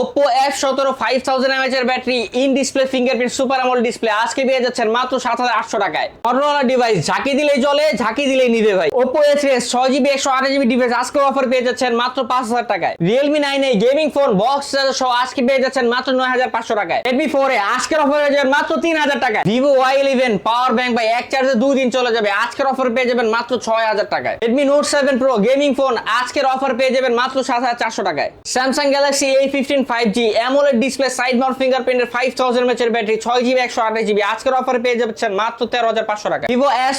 Oppo F সতেরো five thousand battery in display fingerprint super AMOLED display আজকে পেয়ে যাচ্ছেন মাত্র সাত হাজার আটশো টাকায়। মটোরোলা ডিভাইস ঝাঁকি দিলেই জলে ঝাঁকি দিলেই নিবে ভাই। ওপো এস এস ছয় জিবি একশো আঠাশ জিবি ডিভাইস আজকে অফার পেয়ে যাচ্ছেন মাত্র পাঁচ হাজার টাকায়। Realme nine A gaming phone box সহ আজকে পেয়ে যাচ্ছেন মাত্র নয় হাজার পাঁচশো টাকায়। রেডমি ফোর এ আজকের অফার পেয়ে যাবেন মাত্র তিন হাজার টাকায়। Vivo Y eleven power bank ভাই, এক চার্জে দুই দিন চলে যাবে। আজকের অফার পেয়ে যাবেন মাত্র ছয় হাজার টাকায়। Redmi Note seven Pro gaming phone আজকের অফার পেয়ে যাবেন মাত্র সাত হাজার চারশো টাকায়। Samsung Galaxy A fifteen five G AMOLED display side mount ফিঙ্গারপ্রিন্টের five thousand এর ব্যাটারি ছয় জিবি একশো আঠাশ জিবি আজকের অফার পেয়ে যাচ্ছেন মাত্র তেরো হাজার পাঁচশো টাকা।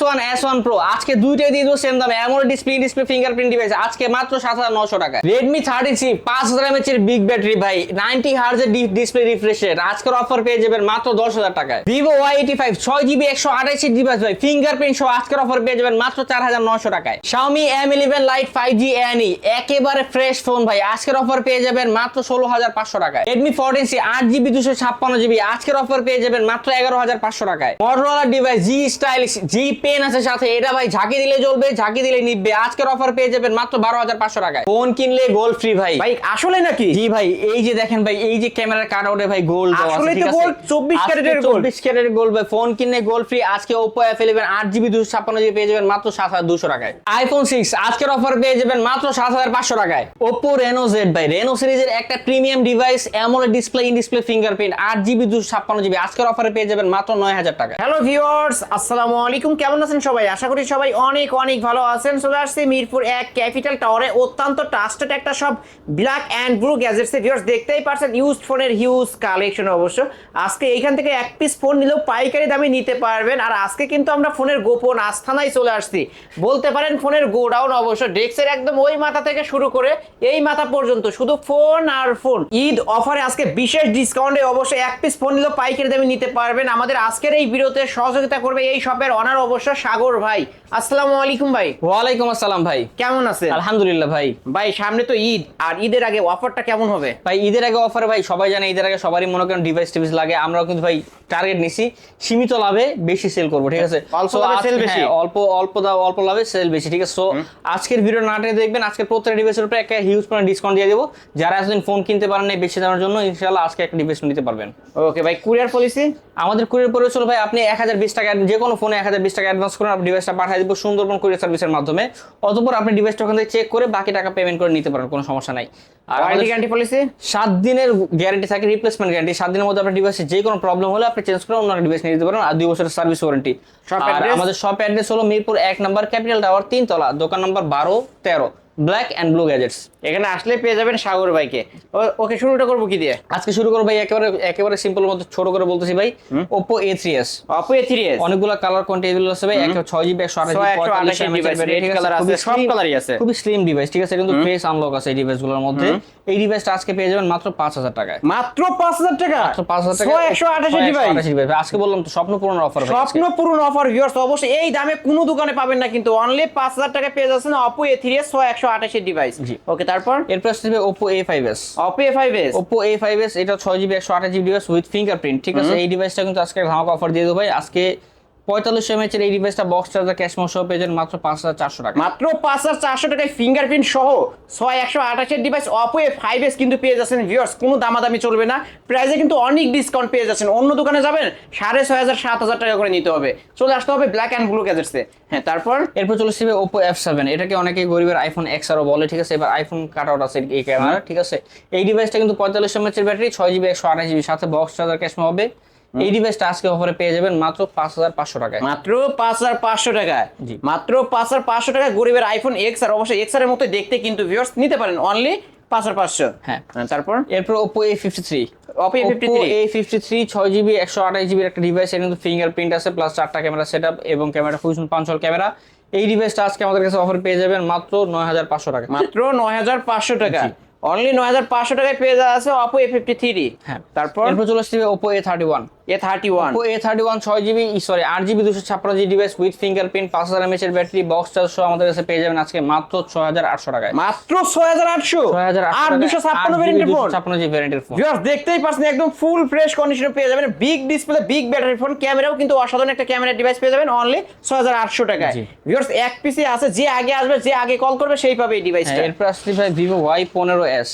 ওয়ান এস ওয়ান প্রো আজকে দুইটাই দিয়ে দেবো সেম দামে। AMOLED display display fingerprint device আজকে মাত্র সাত হাজার নশো টাকা। রেডমি থার্টি সি পাঁচ হাজার বিগ ব্যাটারি ভাই নাইনটি হার্জের ডিসপ্লে রিফ্রেশ রেট আজকের অফার পেয়ে যাবেন মাত্র দশ হাজার টাকায়। ভিভো ওয়াই এইটি ফাইভ ছয় জিবি একশো আঠাশ ডিভাইস ভাই ফিঙ্গারপ্রিন্ট সহ আজকের অফার পেয়ে যাবেন মাত্র চার হাজার নশো টাকায়। Xiaomi M eleven lite five G Annie একেবারে ফ্রেশ ফোন ভাই, আজকের অফার পেয়ে যাবেন মাত্র ষোলো হাজার পাঁচশো টাকায়। রেডমি ফোরটিন সি আট জিবি দুশো ছাপ্পান্ন জিবি আজকের অফার পেয়ে যাবেন মাত্র এগারো হাজার পাঁচশো টাকায়। Motorola device G stylish G pen আছে সাথে। এটা ভাই ঝাঁকি দিলে জ্বলবে ঝাঁকি দিলে নিববে আজকের অফার পেয়ে যাবেন মাত্র বারো হাজার পাঁচশো টাকায়। ফোন কিনলে গোল্ড ফ্রি ভাই। ভাই আসলে নাকি? জি ভাই এই যে দেখেন ভাই এই যে ক্যামেরার কাট আউটে ভাই আসলেই ঠিক তো gold, 24 ক্যারেটের gold। 24 ক্যারেটের গোল্ড ভাই। ফোন কিনলে গোল্ড ফ্রি আজকে Oppo F11 8 জিবি 256 জিবি পেয়ে যাবেন মাত্র 7200 টাকায়। আইফোন 6 আজকের অফার পেয়ে যাবেন মাত্র 7500 টাকায়। Oppo Reno Z ভাই Reno সিরিজের একটা premium device AMOLED display in display fingerprint 8 GB 256 GB আজকের অফারে পেয়ে যাবেন মাত্র 9000 টাকা। হ্যালো ভিউয়ার্স আসসালামু আলাইকুম। কেমন আছেন সবাই? আশা করি সবাই অনেক অনেক ভালো আছেন। চলে আসছি মিরপুর এক ক্যাপিটাল টাওয়ারে। অত্যন্ত ট্রাস্টেড একটা সব black and blue gadgets viewers দেখতেই পারছেন ইউজ ফোনের হিউজ কালেকশন অবশ্য। আজকে এইখান থেকে এক পিস ফোন নিলেও পাইকারি দামে নিতে পারবেন। আর আজকে কিন্তু আমরা ফোনের গোপন আস্থানায় চলে আসছি। বলতে পারেন ফোনের গোডাউন অবশ্য, ডেস্কের একদম ওই মাথা থেকে শুরু করে এই মাথা পর্যন্ত। শুধু ফোন আর ফোন ঈদ অফারে আজকে বিশেষ ডিসকাউন্টে অবশ্যই এক পিস ফোন নিলেও পাইকারি দামে নিতে পারবেন। আমাদের আজকের এই ভিডিওতে সহযোগিতা করবে এই শপের অনার অবশ্য সাগর ভাই। আসসালামু আলাইকুম ভাই। ওয়ালাইকুম আসসালাম ভাই। কেমন আছেন? আলহামদুলিল্লাহ ভাই। ভাই সামনে তো ঈদ। আর ঈদের আগে অফারটা কেমন হবে? ভাই ঈদের আগে অফার ভাই সবাই জানে ঈদের আগে সবারই মনে করেন ডিভাইস টিভাইস লাগে। আমরাও কিন্তু ভাই টার্গেট নিছি। সীমিত লাভে বেশি সেল করব ঠিক আছে? অল্প লাভে sell বেশি। হ্যাঁ, অল্প অল্প দাও অল্প লাভে সেল বেশি ঠিক আছে? সো আজকের ভিডিও নাটে দেখবেন আজকে প্রত্যেকটা ডিভাইসের উপরে একটা হিউজ পরিমাণ ডিসকাউন্ট দিয়ে দেবো। যারা এতদিন ফোন কিনতে পারেন নাই বেশি দামের জন্য ইনশাআল্লাহ আজকে একটা ডিভাইস নিতে পারবেন। ওকে ভাই কুরিয়ার পলিসি আমাদের কুরিয়ার পরে চলো ভাই আপনি এক হাজার বিশ টাকা যে কোনো ফোনে এক হাজার বিশ টাকা অ্যাডভান্স করুন আপনি ডিভাইসটা পাঠিয়ে দিব সুন্দরবন কুরিয়ার সার্ভিসের মাধ্যমে। অতপর আপনি ডিভাইসটা ওখান থেকে চেক করে বাকি টাকা পেমেন্ট করে নিতে পারেন কোনো সমস্যা নাই। আর ওয়ারেন্টি গ্যারান্টি পলিসি সাত দিনের গ্যারান্টি থাকে রিপ্লেসমেন্ট গ্যারান্টি সাত দিনের মধ্যে আপনার ডিভাইসে যে কোনো প্রবলেম হলে আপনি চেঞ্জ করে অন্য ডিভাইস নিয়ে দিতে পারেন আর দুই বছরের সার্ভিস ওয়ারেন্টি আর আমাদের শপ অ্যাড্রেস হলো মিরপুর এক নম্বর ক্যাপিটাল টাওয়ার তিন তলা দোকান নম্বর বারো তেরো। ব্ল্যাক অ্যান্ড ব্লু গ্যাজেটস এখানে আসলে পেয়ে যাবেন সাগর ভাইকে। ওকে শুরুটা করব কি দিয়ে? আজকে শুরু করব ভাই একেবারে একেবারে সিম্পল মতো ছোট করে বলতেছি ভাই। Oppo A three S Oppo A three S অনেকগুলো কালার কোয়ান্টিটি আছে ভাই একশো ছয় জিবি একশো আঠাশ সব colour-ই আছে। খুবই স্লিম ডিভাইস ঠিক আছে? কিন্তু ফেস আনলক আছে এই ডিভাইসগুলোর মধ্যে। এই ডিভাইসটা আজকে পেয়ে যাবেন মাত্র পাঁচ হাজার টাকায়। মাত্র পাঁচ হাজার টাকা? মাত্র পাঁচ হাজার টাকা। একশো আঠাশি ডিভাইস আজকে বললাম তো স্বপ্ন পূরণ অফার স্বপ্ন পূরণ অফার ভিউয়ার্স অবশ্যই এই দামে কোনো দোকানে পাবেন না কিন্তু অনলি পাঁচ হাজার টাকা পেয়ে যাচ্ছেন অপো এ থ্রি এস ছয় একশো আঠাশি ডিভাইস জি। ওকে তারপর? এরপর আসছে Oppo A five S Oppo A five S Oppo A five S এটা ছয় জিবি একশো আঠাশ জিবি ডিভাইস উইথ ফিঙ্গারপ্রিন্ট ঠিক আছে? এই ডিভাইসটা কিন্তু আজকে ধামাকা অফার দিয়ে দেবো ভাই। আজকে পঁয়তাল্লিশ এমএচ এর এই ডিভাইসটা বক্স চার্জার ক্যাশ সহ পেয়ে মাত্র পাঁচ হাজার চারশো টাকা। মাত্র পাঁচ হাজার চারশো টাকায় ফিঙ্গারপ্রিন্ট সহ ছয় একশো আঠাশের device Oppo A five S কিন্তু পেয়ে যাচ্ছেন ভিউয়ার্স কোনো দামাদামি চলবে না। প্রাইসে কিন্তু অনেক ডিসকাউন্ট পেয়ে যাচ্ছেন। অন্য দোকানে যাবেন সাড়ে ছয় হাজার সাত হাজার টাকা করে নিতে হবে। চলে আসতে হবে ব্ল্যাক অ্যান্ড ব্লু গ্যাজেটসে হ্যাঁ তারপর? এরপর চলে আসবে ওপো এফ সেভেন এটাকে অনেকে গরিবের আইফোন এক্স আরও বলে ঠিক আছে? এবার আইফোন কাট আউট আছে এই ক্যামেরা ঠিক আছে? এই ডিভাইসটা কিন্তু পঁয়তাল্লিশ এমএচ এর ব্যাটারি ছয় জিবি একশো আঠাশ জিবি সাথে বক্স চার্জার ক্যাশ হবে। এই ডিভাইসটা আজকে অফারে পেয়ে যাবেন মাত্র পাঁচ হাজার পাঁচশো টাকায়। মাত্র পাঁচ হাজার পাঁচশো টাকায়। জি। মাত্র পাঁচ হাজার পাঁচশো টাকায় গরিবের আইফোন এক্স আর অবশ্যই এক্সের মতো দেখতে কিন্তু ভিউয়ার্স নিতে পারেন অনলি পাঁচ হাজার পাঁচশো। হ্যাঁ। তারপর? এরপর Oppo A fifty three Oppo A53 A fifty three ছয় জিবি একশো আঠাশ জিবির একটা ডিভাইস এর কিন্তু ফিঙ্গারপ্রিন্ট আছে প্লাস চারটা ক্যামেরা সেট এবং ক্যামেরা ক্যামেরা এই ডিভাইসটা আজকে আমাদের কাছে অফার পেয়ে যাবেন মাত্র নয় হাজার পাঁচশো টাকা মাত্র নয় হাজার পাঁচশো টাকা অনলি নয় হাজার পাঁচশো টাকায় পেয়ে যাওয়া আছে অপো এ ফিফটি থ্রি হ্যাঁ। তারপর? এরপর চলে আসছে Oppo A thirty one A thirty one A thirty one ছয় জিবি সরি আট জিবি দুশো ছাপ্পান্ন জিবি ডিভাইস উইথ ফিঙ্গারপ্রিন্ট পাঁচ হাজার এমএচ এর ব্যাটারি বক্স চার্জ আমাদের কাছে পেয়ে যাবেন আজকে মাত্র ছয় হাজার আটশো টাকায়। মাত্র ছয় হাজার আটশো? ছয় হাজার দুশো ছাপ্পান্ন ভ্যারিয়েন্টের ফোন ছাপ্পান্ন জিবি ভ্যারিয়েন্টের ফোন ভিউয়ার্স দেখতেই পাচ্ছেন একদম ফুল ফ্রেশ কন্ডিশনে পেয়ে যাবেন। Big display big battery phone ক্যামেরাও কিন্তু অসাধারণ একটা ক্যামেরা ডিভাইস পেয়ে যাবেন অনলি ছয় হাজার আটশো টাকায়। জি। ভিউয়ার্স এক পিসি আছে যে আগে আসবে যে আগে কল করবে সেই পাবে এই ডিভাইসটা হ্যাঁ, এরপর আসছে ভাই ভিভো ওয়াই পনেরো এস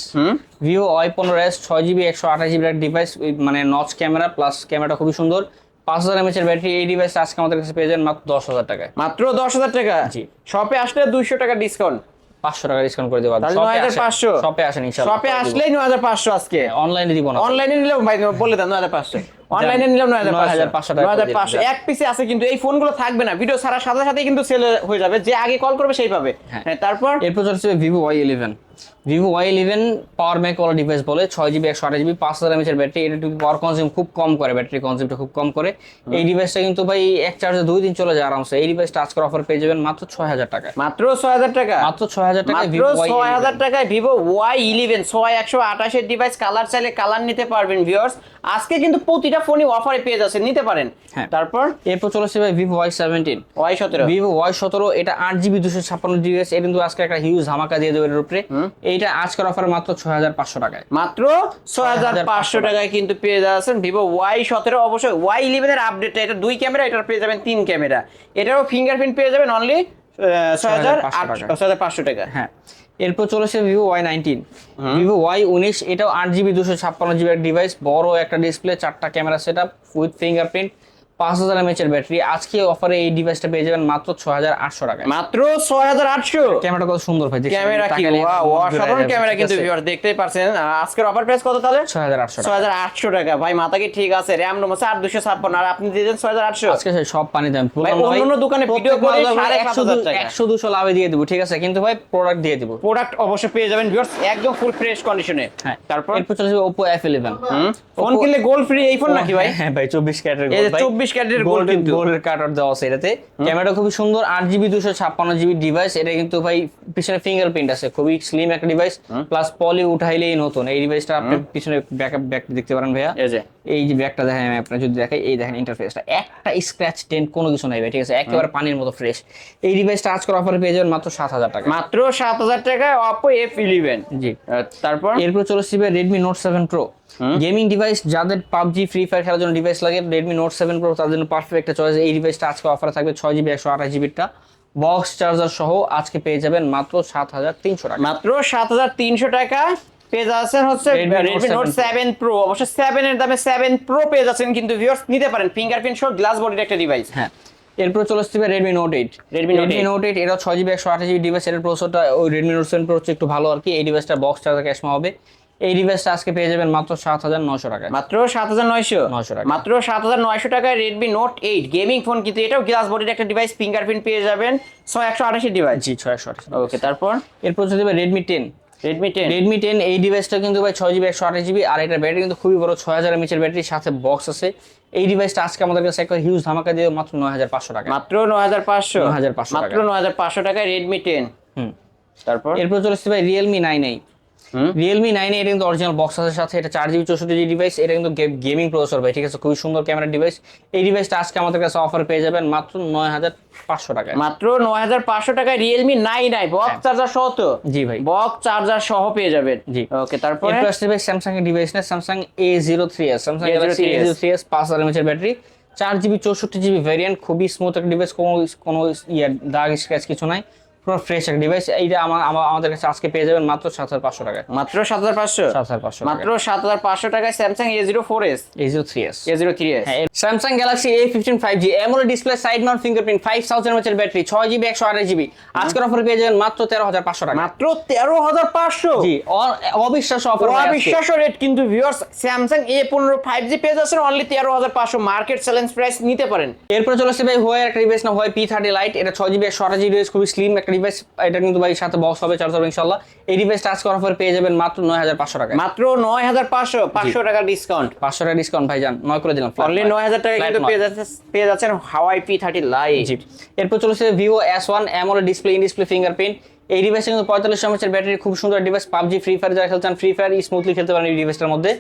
ভিভো ওয়াই পনেরো এস ছয় জিবি একশো আঠাশ জিবি একটা ডিভাইস মানে নচ ক্যামেরা প্লাস ক্যামেরাটা খুবই সুন্দর। পাঁচ হাজার এমএচের ব্যাটারি এই ডিভাইস আজকে আমাদের কাছে পেয়ে যান মাত্র দশ হাজার টাকায়। মাত্র দশ হাজার টাকা? জি। শপে আসলে দুইশো টাকা ডিসকাউন্ট পাঁচশো টাকা ডিসকাউন্ট করে দেবো শপে আসেন। শপে আসলেই নয় হাজার পাঁচশো আজকে। অনলাইনে দিব না। অনলাইনে নিলে বলে দেন নয় হাজার পাঁচশো। অনলাইনে নিলাম নয় হাজার 9,500 টাকা নয় হাজার করে পাঁচশো। দিলাম। এক পিসে আছে কিন্তু এই ফোনগুলো থাকবে না। ভিডিও ছাড়ার সাথে সাথে কিন্তু সেল হয়ে যাবে। যে আগে কল করবে সেই পাবে। হ্যাঁ। হ্যাঁ, তারপর? এরপর Vivo Y eleven Vivo Y eleven power bank ওয়ালা ডিভাইস বলে ছয় জিবি একশো আঠাশ জিবি পাঁচ হাজার এমএচের ব্যাটারি এটা একটু পাওয়ার কনজিউম খুব কম করে ব্যাটারি কনজিউমটা খুব কম করে। এই ডিভাইসটা কিন্তু ভাই এক চার্জে দুই দিন চলে যায় আরামসে। এই ডিভাইসটা আজকের অফার পেয়ে যাবেন মাত্র ছয় হাজার টাকা মাত্র ছয় হাজার টাকা? মাত্র ছয় হাজার টাকা ভিভো ছয় হাজার টাকায় ভিভো ওয়াই ইলেভেন ছয় একশো আঠাশের ডিভাইস কালার চাইলে কালার নিতে পারবেন ভিউয়ার্স আজকে কিন্তু প্রতিটা ফোনই অফারে পেয়ে যাচ্ছে নিতে পারেন। হ্যাঁ। তারপর? এরপর চলেছে ভাই ভিভো ওয়াই সেভেন্টিন ওয়াই সতেরো। ভিভো ওয়াই সতেরো এটা আট জিবি দুশো ছাপ্পান্ন জিবি এটা কিন্তু আজকে একটা হিউজ ধামাকা দিয়ে দেবে এর উপরে। এইটা আজকের অফার মাত্র ছয় হাজার পাঁচশো টাকায়। মাত্র ছয় হাজার পাঁচশো টাকায় কিন্তু পেয়ে যাচ্ছেন ভিভো ওয়াই সতেরো। অবশ্যই ওয়াই ইলেভেনের আপডেটটা এটা দুই ক্যামেরা এটার পেয়ে যাবেন তিন ক্যামেরা এটারও ফিঙ্গারপ্রিন্ট পেয়ে যাবেন অনলি ছয় হাজার 6,500 টাকা। ছয় হাজার পাঁচশো টাকা। হ্যাঁ। এরপর চলে আসে Vivo Y nineteen Vivo Y উনিশ এটাও আট জিবি দুশো ছাপ্পান্ন জিবি ডিভাইস বড় একটা ডিসপ্লে চারটা camera set up with fingerprint পাঁচ হাজার এমএচের ব্যাটারি আজকে অফারে এই ডিভাইসটা পেয়ে যাবেন মাত্র ছয় হাজার আটশো টাকায়। মাত্র ছয় হাজার আটশো? ক্যামেরাটা কত সুন্দর ভাই ক্যামেরা কি? অসাধারণ ক্যামেরা কিন্তু ভিউয়ার দেখতেই পারছেন। আজকের অফার প্রাইস কত তাহলে? ছয় হাজার আটশো ছয় টাকা হাজার আটশো টাকা। ভাই মাথা কি ঠিক আছে? র্যাম রোম চার দুশো ছাপ্পান্ন। আর আপনি দিয়ে দেন ছয় হাজার আটশো। আজকে সব পানি দাম অন্যান্য দোকানে video করে সাড়ে একশো দুশো লাভে দিয়ে দেবো ঠিক আছে? কিন্তু ভাই প্রোডাক্ট দিয়ে দেবো। প্রোডাক্ট অবশ্যই পেয়ে যাবেন ভিউয়ার্স একদম ফুল ফ্রেশ কন্ডিশনে হ্যাঁ। তারপর? এরপর চলে যাবে ওপো এফ ইলেভেন ফোন কিনলে গোল্ড ফ্রি এই ফোন নাকি ভাই? হ্যাঁ ভাই চব্বিশ ক্যারেটের এই 24 ক্যারেটের gold কিন্তু। গোল্ডের কাটার দেওয়া আছে এটাতে। ক্যামেরা খুবই সুন্দর আট জিবি দুশো ছাপ্পান্ন জিবি ডিভাইস এটা কিন্তু ভাই পিছনে ফিঙ্গারপ্রিন্ট আছে খুবই স্লিম একটা ডিভাইস প্লাস পলি উঠাইলেই নতুন। এই ডিভাইসটা আপনি পিছনে ব্যাকআপ ব্যাক দেখতে পারেন ভাইয়া। এই যে। ব্যাকটা দেখেন আমি আপনার যদি দেখাই এই দেখেন ইন্টারফেসটা একটা স্ক্র্যাচ টেন্ট কোনো কিছু নাই ভাই ঠিক আছে? একেবারে পানির মতো ফ্রেশ এই ডিভাইসটা আজকের অফারে পেয়ে যাবেন মাত্র সাত হাজার টাকা। মাত্র সাত হাজার টাকায় অপো এফ ইলেভেন জি। তারপর? এরপর চলে আসবে Redmi Note seven Pro gaming device যাদের পাবজি ফ্রি ফায়ার খেলার জন্য ডিভাইস লাগে রেডমি নোট সেভেন প্রো তাদের জন্য পারফেক্ট একটা চয়েস এই ডিভাইসটা আজকে অফারে থাকবে ছয় জিবি একশো আঠাশ জিবিটা বক্স চার্জার সহ আজকে পেয়ে যাবেন মাত্র সাত হাজার তিনশো টাকা। মাত্র সাত হাজার তিনশো টাকা পেয়ে যাচ্ছেন হচ্ছে রেডমি নোট সেভেন প্রো অবশ্য সেভেন এর দামে সেভেন প্রো পেয়ে যাচ্ছেন কিন্তু ভিউয়ার্স নিতে পারেন। ফিঙ্গারপ্রিন্ট সহ গ্লাস বডির একটা ডিভাইস হ্যাঁ। এরপর চলে আসবে Redmi Note eight Redmi Note eight এটা ছয় জিবি একশো আঠাশ জিবি ডিভাইস এর প্রসেসরটা ওই রেডমি নোট সেভেন প্রো হচ্ছে একটু ভালো আর কি। এই ডিভাইসটা বক্স চার্জার ক্যাশমা হবে এই ডিভাইসটা আজকে পেয়ে যাবেন মাত্র সাত হাজার নশো টাকায়। মাত্র সাত হাজার নয়শো? 900 টাকা। মাত্র সাত হাজার নয়শো টাকায় Redmi Note eight gaming phone কিন্তু এটাও গ্লাস বডির একটা ডিভাইস ফিঙ্গারপ্রিন্ট পেয়ে যাবেন ছয় একশো আঠাশি ডিভাইস জি ছয় একশো আঠাশ ওকে তারপর? এরপর যাবে Redmi ten Redmi ten Redmi ten এই ডিভাইসটা কিন্তু ভাই ছয় জিবি একশো আঠাশ জিবি আর এটা ব্যাটারি কিন্তু খুবই বড় ছয় হাজার এমএচের ব্যাটারির সাথে বক্স আছে। এই ডিভাইসটা আজকে আমাদের কাছে একটা হিউজ ধামাকা দিয়ে মাত্র নয় হাজার পাঁচশো টাকা মাত্র নয় হাজার পাঁচশো? 9,500 মাত্র টাকা। নয় হাজার পাঁচশো টাকায় রেডমি টেন হুম। তারপর? এরপর চলে আসছে ভাই রিয়েলমি নাইন এই। রিয়েলমি নাইন এটা কিন্তু অরিজিনাল বক্স আছে সাথে এটা চার জিবি চৌষট্টি জিবি ডিভাইস এটা কিন্তু গেমিং প্রসেসর ভাই ঠিক আছে? খুবই সুন্দর ক্যামেরা ডিভাইস এই ডিভাইসটা আজকে আমাদের কাছে অফার পেয়ে যাবেন মাত্র নয় হাজার পাঁচশো টাকায়। মাত্র নয় হাজার পাঁচশো টাকায় Realme nine i box. Charger সহ তো? জি ভাই। বক্স চার্জার সহ পেয়ে যাবেন। জি। ওকে তারপর? ভাই স্যামসাং এর ডিভাইস না Samsung A zero three S Samsung A zero three S পাঁচ হাজার এমএচের ব্যাটারি চার জিবি চৌষট্টি জিবি ভ্যারিয়েন্ট খুবই স্মুথ একটা ডিভাইস কোনো কোনো ইয়ে দাগ স্ক্র্যাচ কিছু নাই। পুরো ফ্রেশ একটা ডিভাইস এইটা আমার আমাদের কাছে আজকে পেয়ে যাবেন মাত্র সাত হাজার পাঁচশো টাকায়। মাত্র সাত হাজার পাঁচশো? সাত হাজার পাঁচশো মাত্র সাত হাজার পাঁচশো টাকায় Samsung A zero four S A zero three S A zero three S Samsung Galaxy A fifteen five G AMOLED display side mount fingerprint five thousand এমএচের battery ছয় জিবি একশো আঠাশ জিবি আজকের অফার পেয়ে যাবেন মাত্র তেরো হাজার পাঁচশো টাকা মাত্র তেরো হাজার পাঁচশো? জি অবিশ্বাস্য অফার অবিশ্বাস্য রেট কিন্তু ভিউয়ার্স স্যামসাং এ পনেরো ফাইভ জি পেয়ে যাচ্ছেন অনলি তেরো হাজার পাঁচশো। মার্কেট চ্যালেঞ্জ প্রাইস নিতে পারেন। এরপর চলে আসছে ভাই হোয়াই একটা ডিভাইস না হয় পি থার্টি লাইট এটা ছয় জিবি একশো আঠাশ জিবি খুবই স্লিম একটা ডিভাইস এটা কিন্তু ভাই সাথে বক্স হবে চার্জ হবে ইনশাল্লাহ এই ডিভাইসটা করার অফার পেয়ে যাবেন মাত্র নয় হাজার পাঁচশো টাকা মাত্র নয় হাজার পাঁচশো পাঁচশো টাকা ডিসকাউন্ট পাঁচশো টাকা ডিসকাউন্ট ভাই যান নয় করে দিলাম অনলি নয় হাজার টাকা কিন্তু পেয়ে যাচ্ছে পেয়ে যাচ্ছেন হাওয়াই পি থার্টি লাইট এরপর চলেছে Vivo S one AMOLED display in display fingerprint এই ডিভাইসে কিন্তু পঁয়তাল্লিশ এমএচের ব্যাটারি খুব সুন্দর ডিভাইস পাবজি ফ্রি ফায়ার যারা খেলছেন ফ্রি ফায়ার স্মুথলি খেলতে পারেন এই ডিভাইসটার মধ্যে।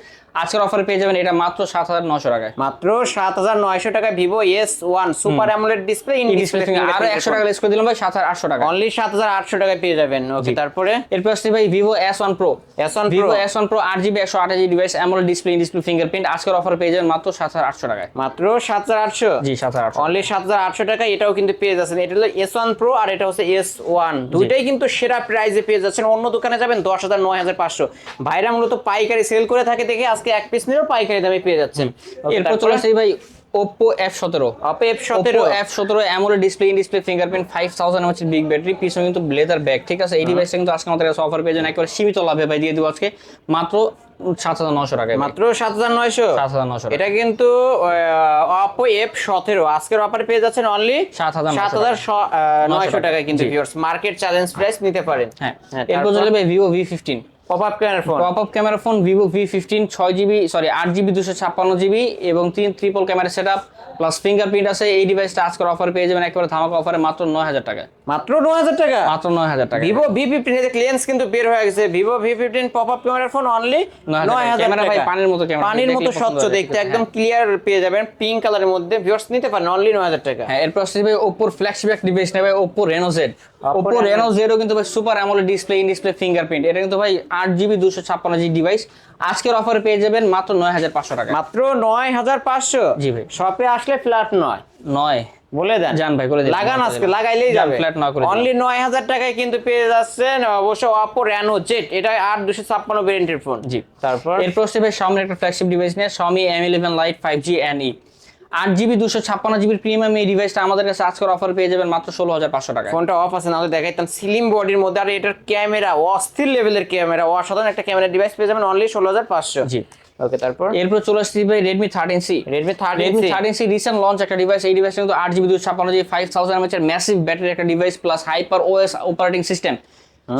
আজকের অফারে পেয়ে যাবেন এটা মাত্র সাত হাজার নশো টাকায়। মাত্র সাত হাজার নয়শো টাকা Vivo S one super AMOLED display in display আরও একশো টাকা লেস করে দিলাম ভাই সাত হাজার আটশো টাকা অনলি সাত হাজার আটশো টাকায় পেয়ে যাবেন। ওকে তারপরে? এরপর আসছে ভাই Vivo S one Pro S1 Pro। Vivo S one Pro আট জিবি একশো আঠাশ device AMOLED display in display fingerprint আজকের অফার পেয়ে যাবেন মাত্র সাত হাজার আটশো টাকায়। মাত্র সাত হাজার আটশো? জি সাত হাজার আটশো। অনলি সাত হাজার আটশো টাকা এটাও কিন্তু পেয়ে যাচ্ছেন। এটা হলো এস ওয়ান প্রো আর এটা হচ্ছে এস ওয়ান দুইটাই কিন্তু কিন্তু সেরা প্রাইজে পেয়ে যাচ্ছেন। অন্য দোকানে যাবেন দশ হাজার নয় হাজার পাঁচশো। ভাইরা মূলত পাইকারি সেল করে থাকে দেখে আজকে এক পিস নিয়েও পাইকারি দামে পেয়ে যাচ্ছেন। এরপর চলে ভাই ওপো এফ সতেরো। অপে এফ সতেরো। AMOLED display in display fingerprint five thousand হচ্ছে বিগ ব্যাটারি পিছনে কিন্তু ব্লেজার ব্যাগ ঠিক আছে? এই ডিভাইসটা কিন্তু আজকে আমাদের কাছে অফার পেয়ে যান একেবারে সীমিত লাভে ভাই দিয়ে দিব আজকে মাত্র সাত হাজার নশো টাকায় মাত্র সাত হাজার নয়শো? সাত হাজার নশো এটা কিন্তু অপো এফ সতেরো। আজকের অফারে পেয়ে যাচ্ছেন অনলি 7,900 সাত হাজার নয়শো টাকায় কিন্তু। ভিউয়ার্স মার্কেট চ্যালেঞ্জ প্রাইস নিতে পারেন। হ্যাঁ। এরপর চলে ভাই Vivo V fifteen pop up camera phone pop up camera phone Vivo V fifteen ছয় জিবি সরি আট জিবি দুশো ছাপ্পান্ন জিবি এবং তিন triple camera set up plus fingerprint আছে। এই ডিভাইসটা আজকের অফার পেয়ে যাবেন একেবারে ধামাকা অফারে মাত্র নয় হাজার টাকায়। মাত্র নয় হাজার টাকা? মাত্র নয় হাজার টাকা ভিভো ভি ফিফটিন এর ক্লিয়ারেন্স কিন্তু বের হয়ে গেছে। Vivo V fifteen pop up ক্যামেরার ফোন অনলি নয় হাজার ক্যামেরা ভাই পানির মতো ক্যামেরা, পানির মতো স্বচ্ছ দেখতে। একদম ক্লিয়ার পেয়ে যাবেন। পিঙ্ক কালারের মধ্যে ভিউয়ার্স নিতে পারেন অনলি নয় হাজার টাকা। হ্যাঁ এরপর আসছে ভাই ওপ্পোর ফ্ল্যাগশিপ ডিভাইস নেবে Oppo Reno Z Oppo Reno Reno জেডও কিন্তু ভাই super AMOLED display in display fingerprint এটা কিন্তু ভাই আট জিবি দুশো ছাপ্পান্ন জি ডিভাইস আজকের অফারে পেয়ে যাবেন মাত্র নয় হাজার পাঁচশো টাকা। মাত্র নয় হাজার পাঁচশো? জি ভাই। শপে আসলে ফ্ল্যাট নয়। নয়। বলে দেন। জান ভাই, করে দিন। লাগান আজকে লাগাইলেই যাবে। ফ্ল্যাট না করে অনলি নয় হাজার টাকায় কিন্তু পেয়ে যাচ্ছেন অবশ্য অপো র্যানো জেট এটা আট দুশো ছাপ্পান্ন ভেরিয়েন্টের ফোন জি। তারপর? এরপর ভাই সামনে একটা ফ্ল্যাগশিপ ডিভাইস নিয়ে Xiaomi M eleven lite five G N E আট জিবি দুশো ছাপ্পান্ন জিবির প্রিমিয়াম এই ডিভাইসটা আমাদের কাছে আজকের অফার পেয়ে যাবেন মাত্র ষোলো হাজার পাঁচশো টাকা ফোনটা অফ আছে নাহলে দেখাইতাম স্লিম বডির মধ্যে আর এটার ক্যামেরা অস্থির লেভেলের ক্যামেরা অসাধারণ একটা ক্যামেরা ডিভাইস পেয়ে যাবেন অনলি ষোলো হাজার পাঁচশো। জি। ওকে তারপর? এরপর চলে আসছি ভাই Redmi thirteen C Redmi thirteen C recent launch একটা ডিভাইস এই ডিভাইস কিন্তু আট জিবি দুশো ছাপ্পান্ন জিবি ফাইভ থাউজেন্ড এমএচের ম্যাসিভ ব্যাটারি একটা device plus hyper OS operating system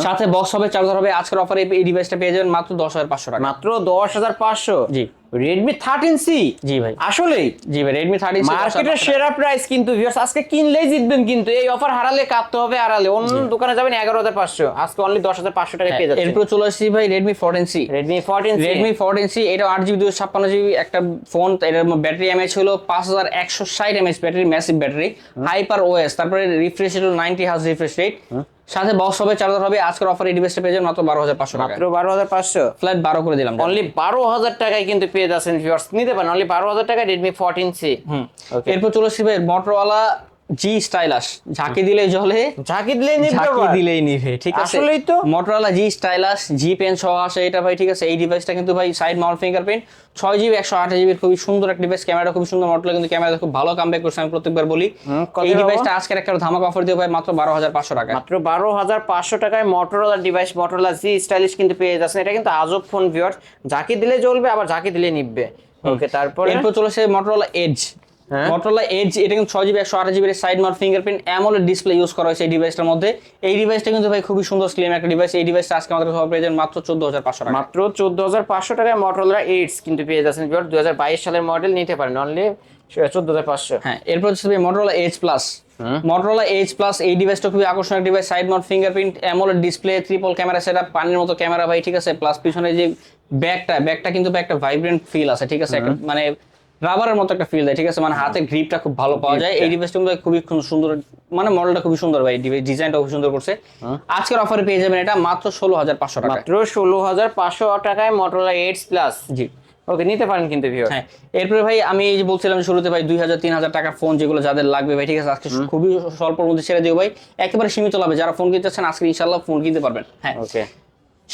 সাথে বক্স হবে চার্জার হবে আজকের অফারে এই ডিভাইসটা পেয়ে যাবেন মাত্র দশ হাজার পাঁচশো টাকা। মাত্র দশ হাজার পাঁচশো? জি। রেডমি থার্টিন সি জি ভাই। আসলেই? জি ভাই রেডমি থার্টিন মার্কেটের সেরা প্রাইস কিন্তু viewers, আজকে কিনলেই জিতবেন কিন্তু এই অফার হারালে কাটতে হবে হারালে অন্য দোকানে যাবেন এগারো হাজার পাঁচশো আজকে অনলি দশ হাজার পাঁচশো টাকা পেয়ে যাচ্ছে এরপর চলে আসছি ভাই Redmi fourteen C Redmi fourteen Redmi fourteen C এটা আট জিবি দুশো ছাপ্পান্ন জিবি একটা ফোন এটার ব্যাটারি এমএচ হলো পাঁচ হাজার একশো ষাট mAh battery massive battery hyper OS তারপরে রিফ্রেশ হলো নাইনটি হাউস রিফ্রেশ রেট সাথে বক্স হবে চার্জার হবে আজকের অফার এই ডিভাইসটা পেয়ে যাবেন মাত্র বারো হাজার পাঁচশো টাকা। মাত্র বারো হাজার পাঁচশো? ফ্ল্যাট বারো করে দিলাম অনলি বারো হাজার টাকায় কিন্তু পেয়ে যাচ্ছেন ভিউয়ার্স নিতে পারেন অনলি বারো হাজার টাকায় রেডমি ফোরটিন সি হুম। এরপর চলে ভাই মোটরওয়ালা জি স্টাইলাস ঝাঁকি দিলেই জলে ঝাঁকি দিলে ঝাঁকি দিলেই নিভে ঠিক আছে? আসলেই তো। মোটরওয়ালা জি স্টাইলাস জি পেন সহ আসে এটা ভাই ঠিক আছে? এই ডিভাইসটা কিন্তু ভাই সাইড মাউন্ট ফিঙ্গারপ্রিন্ট ছয় জিবি একশো আট জিবির খুবই সুন্দর একটা ডিভাইস ক্যামেরা খুবই সুন্দর মোটরলা কিন্তু ক্যামেরা খুব ভালো কামব্যাক করছে আমি প্রত্যেকবার বলি। এই? ডিভাইসটা আজকের একটা ধামাকা অফার দিয়ে ভাই মাত্র বারো হাজার পাঁচশো টাকা মাত্র বারো হাজার পাঁচশো টাকায় Motorola device Motorola G stylish কিন্তু পেয়ে যাচ্ছেন। এটা কিন্তু আজব ফোন ভিউয়ার্স ঝাঁকি দিলে জ্বলবে আবার ঝাঁকি দিলে নিববে ওকে তারপরে এরপর চলেছে মোটরোলা এজ। মোটরোলা এজ এটা কিন্তু ছয় জিবি একশো আট জিবির side mount fingerprint AMOLED display use করা হয়েছে এই ডিভাইসটার মধ্যে। এই ডিভাইসটা কিন্তু ভাই খুবই সুন্দর স্লিম একটা ডিভাইস এই ডিভাইসটা আজকে আমাদের সব পেয়ে মাত্র চোদ্দ হাজার পাঁচশো টাকা। মাত্র চোদ্দ হাজার পাঁচশো টাকায় মোটরোলা এইটস কিন্তু পেয়ে যাচ্ছেন দু হাজার বাইশ সালের মডেল নিতে পারেন। অনলি চোদ্দ হাজার পাঁচশো। হ্যাঁ এরপর হচ্ছে Motorola H plus Motorola H plus এই ডিভাইসটা খুবই আকর্ষণীয় device side mount fingerprint AMOLED display triple camera setup পানির মতো ক্যামেরা ভাই ঠিক আছে? প্লাস পিছনে যে ব্যাগটা ব্যাগটা কিন্তু একটা ভাইব্রেন্ট ফিল আছে ঠিক আছে? মানে রাবারের মতো একটা ফিল দেয় ঠিক আছে? মানে হাতের গ্রিপটা খুব ভালো পাওয়া যায়। এই ডিভাইসটা কিন্তু খুবই খুব সুন্দর মানে মডেলটা খুবই সুন্দর ভাই ডিজাইনটা খুব সুন্দর করছে। আজকের অফারে পেয়ে যাবেন এটা মাত্র ষোলো হাজার পাঁচশো টাকা মাত্র ষোলো হাজার পাঁচশো টাকায় Motorola eights plus G. Okay নিতে পারেন কিন্তু ভিউয়ার্স হ্যাঁ এরপরে ভাই আমি এই যে বলছিলাম শুরুতে ভাই দুই হাজার তিন হাজার টাকার ফোন যেগুলো যাদের লাগবে ভাই ঠিক আছে? আজকে খুবই স্বল্পর মধ্যে ছেড়ে দিও ভাই। একেবারে সীমিত লাভে যারা ফোন কিনতে চাচ্ছেন আজকে ইনশাল্লাহ ফোন কিনতে পারবেন। হ্যাঁ। ওকে।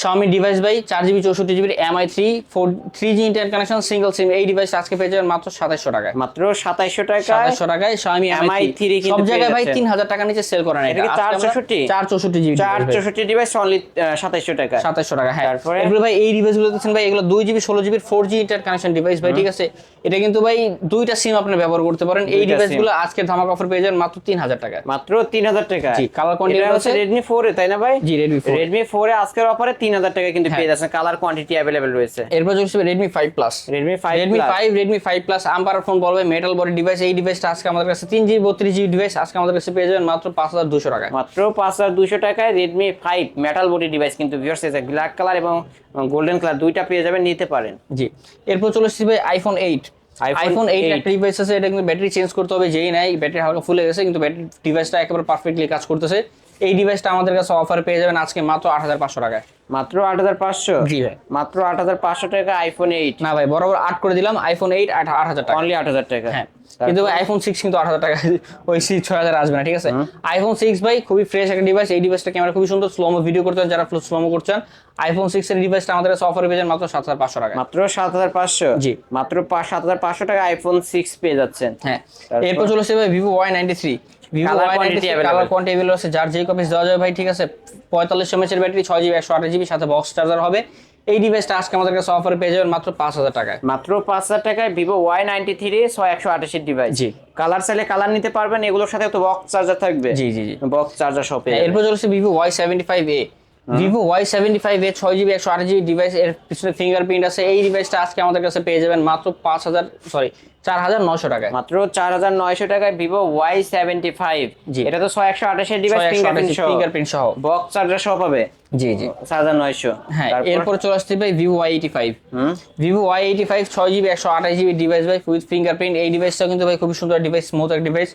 Xiaomi ডিভাইস ভাই চার জিবি চৌষট্টি জিবির Mi three four three G internet connection single SIM এই ডিভাইস আজকে পেয়ে যাবেন মাত্র সাতাশশো টাকায়। মাত্র সাতাইশশো টাকায় সাতাশশো টাকায় MI MI থ্রি সব জায়গায় ভাই তিন হাজার টাকার নিচে সেল করে না এটা কি আজকে আমরা 464? চার চৌষট্টি জিবি চার চৌষট্টি ডিভাইস অনলি সাতাইশশো টাকা সাতাশশো টাকা হ্যাঁ। তারপরে? এরপরে ভাই এই ডিভাইসগুলো দেখছেন ভাই এগুলো দুই জিবি ষোলো জিবির four G inter connection device ভাই ঠিক আছে? এটা কিন্তু ভাই দুইটা সিম আপনি ব্যবহার করতে পারেন। এই দুইটা ডিভাইসগুলো আজকে ধামাকা অফার পেয়ে যাবেন মাত্র তিন হাজার টাকায়। মাত্র তিন হাজার টাকা জি, color quantity আছে? রেডমি ফোর তাই না ভাই? জি, রেডমি 4 রেডমি ফোর এ আজকের অফারে তিন হাজার টাকা কিন্তু হ্যাঁ। পেয়ে যাচ্ছেন। কালার কোয়ান্টিটি অ্যাভেলেবেল রয়েছে। এরপর চলছে Redmi five plus Redmi five Redmi five Redmi five plus umpire phone বলবে মেটাল বডি ডিভাইস এই ডিভাইসটা আজকে আমাদের কাছে তিন জিবি বত্রিশ জিবি ডিভাইস আজকে আমাদের কাছে পেয়ে যাবেন মাত্র পাঁচ হাজার দুশো টাকায়। মাত্র পাঁচ হাজার দুশো টাকায় Redmi five metal body device কিন্তু ভিউয়ার্স এসে ব্ল্যাক কালার এবং গোল্ডেন কালার দুইটা পেয়ে যাবেন নিতে পারেন। জি। এরপর চলে এসেছি ভাই আইফোন এইট আইফোন এইট 8 একটা ডিভাইস আছে এটা কিন্তু ব্যাটারি চেঞ্জ করতে হবে যেই নাই ব্যাটারি হালকা ফুলে গেছে কিন্তু ব্যাটারি ডিভাইসটা একেবারে পারফেক্টলি কাজ করতেছে। এই ডিভাইসটা আমাদের কাছে অফার পেয়ে যাবেন আজকে মাত্র আট হাজার পাঁচশো টাকায়। মাত্র আট হাজার পাঁচশো? জি ভাই। মাত্র আট হাজার পাঁচশো টাকা আইফোন এইট না ভাই বরাবর আট করে দিলাম আইফোন এইট আট হাজার টাকা। অনলি আট হাজার টাকা। হ্যাঁ কিন্তু আইফোন সিক্স কিন্তু আট হাজার টাকা ওই সি ছয় হাজার আসবে না ঠিক আছে? আইফোন সিক্স ভাই খুবই ফ্রেশ একটা ডিভাইস এই ডিভাইসটা ক্যামেরা খুবই সুন্দর স্লোমো ভিডিও করতে যারা স্লোমো করছেন আইফোন সিক্স এর ডিভাইসটা আমাদের কাছে অফারে পেয়েছেন মাত্র সাত হাজার পাঁচশো টাকা মাত্র সাত হাজার পাঁচশো? জি। মাত্র সাত হাজার পাঁচশো টাকা আইফোন সিক্স পেয়ে যাচ্ছেন। হ্যাঁ। এরপর চলে আসছে ভাই Vivo Y ninety three colour আছে যার যে কপিস দেওয়া যাবে ভাই ঠিক আছে? পঁয়তাল্লিশ এমএচের ব্যাটারি ছয় জিবি একশো আঠাশ জিবি সাথে বক্স চার্জার হবে। এই ডিভাইসটা আজকে আমাদের কাছে অফারে পেয়ে যাবেন মাত্র পাঁচ হাজার টাকায়। মাত্র পাঁচ হাজার টাকায় ভিভো ওয়াই নাইনটি থ্রি ছয় একশো আঠাশের ডিভাইস জি। কালার চাইলে কালার নিতে পারবেন এগুলোর সাথে তো বক্স চার্জার থাকবে। জি জি জি। বক্স চার্জার সব এরপর চলেছে Vivo Y seventy five A Vivo Y seventy five A ছয় জিবি একশো আট জিবি ডিভাইস এর পিছনে ফিঙ্গারপ্রিন্ট আছে। এই ডিভাইসটা আজকে আমাদের কাছে পেয়ে যাবেন মাত্র পাঁচ হাজার সরি চার হাজার নশো টাকায়। মাত্র চার হাজার নয়শো টাকায় Vivo Y seventy five G. এটা তো ছয় একশো আঠাশের ডিভাইস ফিঙ্গারপ্রিন্ট সহ। ফিঙ্গারপ্রিন্ট সহ। বক্স চার্জার সহ পাবে? জি জি। চার হাজার নয়শো। হ্যাঁ এরপর চলে আসছে ভাই Vivo Y eighty five Vivo Y eighty five ছয় জিবি একশো আঠাশ জিবি ডিভাইস ভাই উইথ ফিঙ্গারপ্রিন্ট এই ডিভাইসটা কিন্তু ভাই খুবই সুন্দর ডিভাইস স্মুথ এক ডিভাইস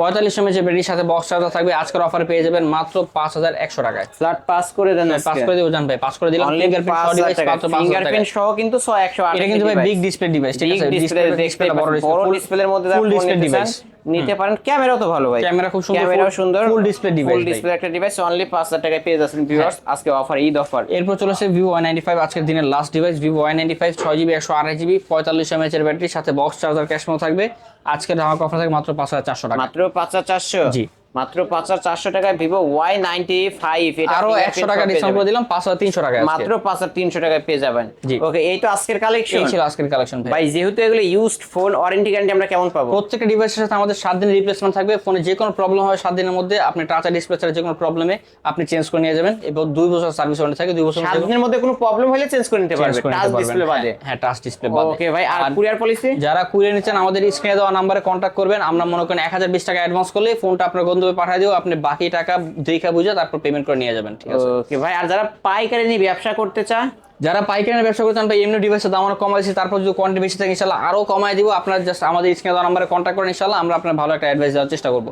পঁয়তাল্লিশ এমএচ ব্যাটারির সাথে বক্স চার্জার থাকবে। আজকের অফারে পেয়ে যাবেন মাত্র পাঁচ হাজার একশো টাকায়। ফ্ল্যাট পাস করে দেন পাস করে দিব জান ভাই পাস করে দিলাম। ফিঙ্গারপ্রিন্ট সহ ডিভাইস কিন্তু ছয় একশো এটা কিন্তু ভাই বিগ ডিসপ্লে ডিভাইস ঠিক আছে? ডিসপ্লে ডিসপ্লে বড় বড় ডিসপ্লে ডিসপ্লের মধ্যে ফুল ডিসপ্লে ডিভাইস নিতে পারেন। ক্যামেরাও তো ভালো ভাই। ক্যামেরা খুব সুন্দর, full- সুন্দর। Full display device full display একটা ডিভাইস অনলি পাঁচ হাজার টাকায় পেয়ে যাচ্ছেন ভিউয়ার্স আজকে অফার ঈদ অফার এরপর চলে ভিভো ওয়াই নাইনটি ফাইভ আজকের দিনের লাস্ট ডিভাইস ভিভো জিবি একশো আঠাশ জিবি পঁয়তাল্লিশ এমএচ এর ব্যাটারি সাথে বক্স চার্জার ক্যাশমো থাকবে। আজকের ঢাকা অফার থাকে মাত্র পাঁচ হাজার চারশো টাকা মাত্র পাঁচ হাজার চারশো জি। মাত্র পাঁচ হাজার চারশো টাকায় ভিভো ওয়াই নাইনটি ফাইভ আরও একশো টাকা ডিসকাউন্ট করে দিলাম পাঁচ হাজার তিনশো টাকা মাত্র পাঁচ হাজার তিনশো টাকায় পেয়ে যাবেন। ওকে এই তো আজকের কালেকশন ছিল আজকের কালেকশন ভাই। যেহেতু এগুলো ইউজড ফোন ওয়ারেন্টি গ্যারান্টি আমরা কেমন পাবো? প্রত্যেকটা ডিভাইসের সাথে আমাদের সাত দিনের রিপ্লেসমেন্ট থাকবে। ফোনে যে কোনো প্রবলেম হয় সাত দিনের মধ্যে আপনি টাচা ডিসপ্লে ছাড়া যে কোনো প্রবলেমে আপনি চেঞ্জ করে নিয়ে যাবেন। এবং দুই বছর সার্ভিস ওয়ারেন্টি থাকে দুই বছর সাত দিনের মধ্যে কোনো প্রবলেম হলে চেঞ্জ করে নিতে পারবে চেঞ্জ করে টাচ ডিসপ্লে বাদে। হ্যাঁ, হ্যাঁ টাচ ডিসপ্লে বাদে। ওকে ভাই আর কুরিয়ার পলিসি যারা কুড়িয়ে নিচ্ছেন আমাদের স্ক্রিনে দেওয়া নম্বরে কন্ট্যাক্ট করবেন। আমরা মনে করেন এক হাজার বিশ টাকা অ্যাডভান্স করলে ফোনটা আপনার গন্তব্যে পাঠিয়ে দেবো আপনি বাকি টাকা দেখা বুঝে তারপর পেমেন্ট করে নিয়ে যাবেন ঠিক আছে? ওকে ভাই আর যারা পাইকারি নিয়ে ব্যবসা করতে চায় যারা পাইকারি ব্যবসা করতেন ভাই এমনি ডিভাইসের দাম আমরা কমাই দিচ্ছি তারপর যদি কোয়ান্টিটি বেশি থাকে ইনশাল্লাহ আরও কমাই দিব। আপনার জাস্ট আমাদের স্ক্রিনে দেওয়া নাম্বারে কন্ট্যাক্ট করেন ইনশাল্লাহ আমরা আপনার ভালো একটা অ্যাডভাইস দেওয়ার চেষ্টা করব।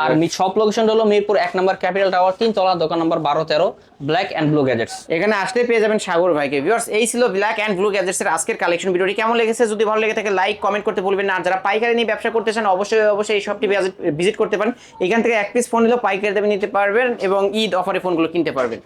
আর মি সব লোকেশন হলো মিরপুর এক নম্বর ক্যাপিটাল টাওয়ার তিন তলা দোকান নম্বর বারো তেরো ব্ল্যাক অ্যান্ড ব্লু গ্যাজেটস এখানে আসতে পেয়ে যাবেন সাগর ভাইকে। ভিউয়ার্স এই ছিল ব্ল্যাক অ্যান্ড ব্লু গ্যাজেটস এর আজকের কালেকশন ভিডিওটি কেমন লেগেছে? যদি ভালো লেগে থাকে লাইক কমেন্ট করতে ভুলবেন না। আর যারা পাইকারি নিয়ে ব্যবসা করতে চান অবশ্যই অবশ্যই এই শপটি ভিজিট করতে পারেন। এখান থেকে এক পিস ফোন নিলেও পাইকারি দামে নিতে পারবেন এবং ঈদ অফারে ফোনগুলো কিনতে পারবেন।